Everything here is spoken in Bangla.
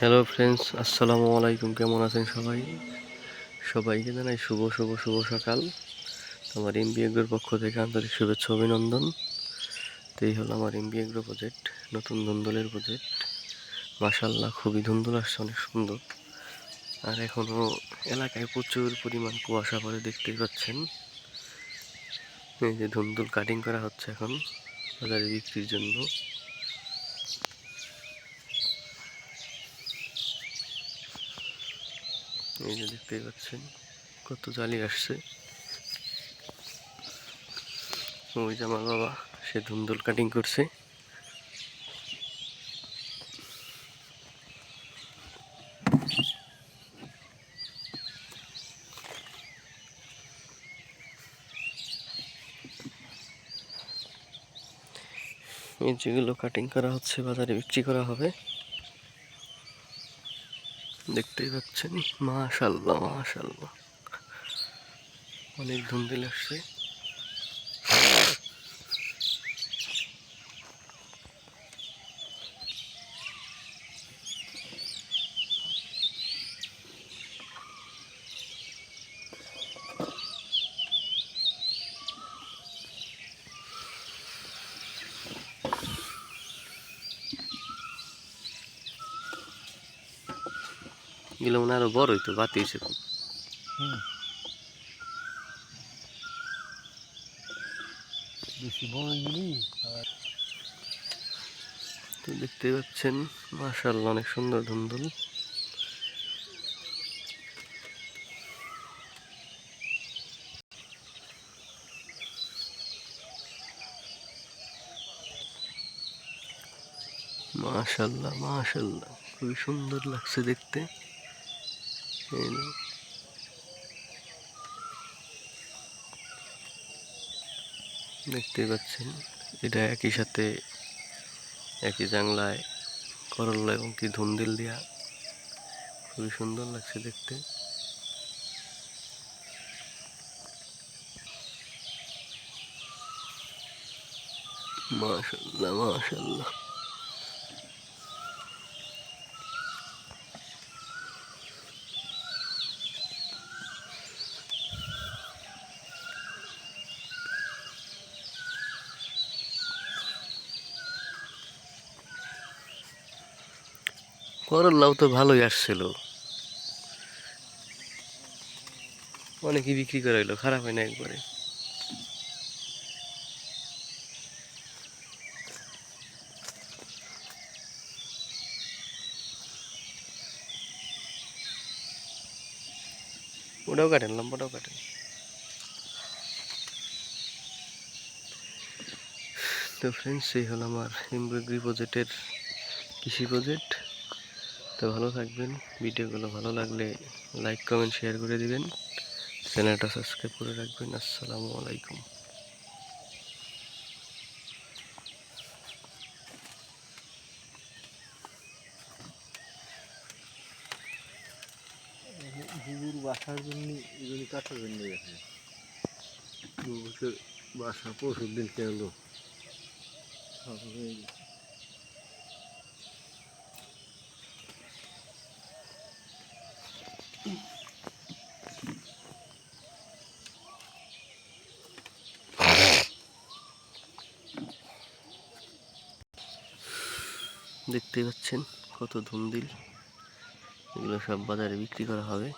হ্যালো ফ্রেন্ডস আসসালামু আলাইকুম, কেমন আছেন সবাই? সবাইকে জানাই শুভ শুভ শুভ সকাল। আমার এমবি এগ্রোর পক্ষ থেকে আন্তরিক শুভেচ্ছা, অভিনন্দন। তো এই হলো আমার এমবি এগ্রো প্রজেক্ট নতুন ধুন্দুলের প্রজেক্ট মাসাল্লাহ খুবই ধুন্দুল আসছে, অনেক সুন্দর। আর এখনও এলাকায় প্রচুর পরিমাণ কুয়াশা পড়ে, দেখতেই পাচ্ছেন। এই যে ধুন্দুল কাটিং করা হচ্ছে এখন, বাজারে বিক্রির জন্য। এই যে দেখতেই পাচ্ছেন, কত জালি আসছে। ওই যে আমার বাবা, সে ধুন্দুল কাটিং করছে। যেগুলো কাটিং করা হচ্ছে, বাজারে বিক্রি করা হবে। দেখতেই পাচ্ছেন? মাশাল্লাহ মাশাল্লাহ। অনেক ধুন্দুল আসছে। এগুলো মনে আরও বড় হইতো বাতি হয়েছে খুব। বেশি বড় গেলি তো দেখতেই পাচ্ছেন মাশাল্লাহ অনেক সুন্দর ধুন্দুল। মাশাল্লাহ মাশাল্লাহ খুবই সুন্দর লাগছে দেখতে। এই নাও। দেখতেই পাচ্ছেন, এটা একই সাথে একই জাংলায় করল্লা এবং কি ধুন্দিল দেওয়া খুবই সুন্দর লাগছে দেখতে। মাশাল্লাহ মাশাল্লাহ। করল্লাও তো ভালোই আসছিল। অনেকই বিক্রি করে হইল, খারাপ হয় না একবারে। ওটাও কাটেন, লম্বাটাও কাটেন। তো ফ্রেন্ডস এই হলো আমার এমব্রয়ডারি প্রজেক্টের কৃষি প্রজেক্ট তো ভালো থাকবেন। ভিডিওগুলো ভালো লাগলে লাইক কমেন্ট শেয়ার করে দিবেন। চ্যানেলটা সাবস্ক্রাইব করে রাখবেন। আসসালামু আলাইকুম। বাসার জন্য কাটার জন্য গেছে বাসা পরশুর দিন কেলো দেখতেই পাচ্ছেন কত ধুমদিল। এগুলো সব বাজারে বিক্রি করা হবে।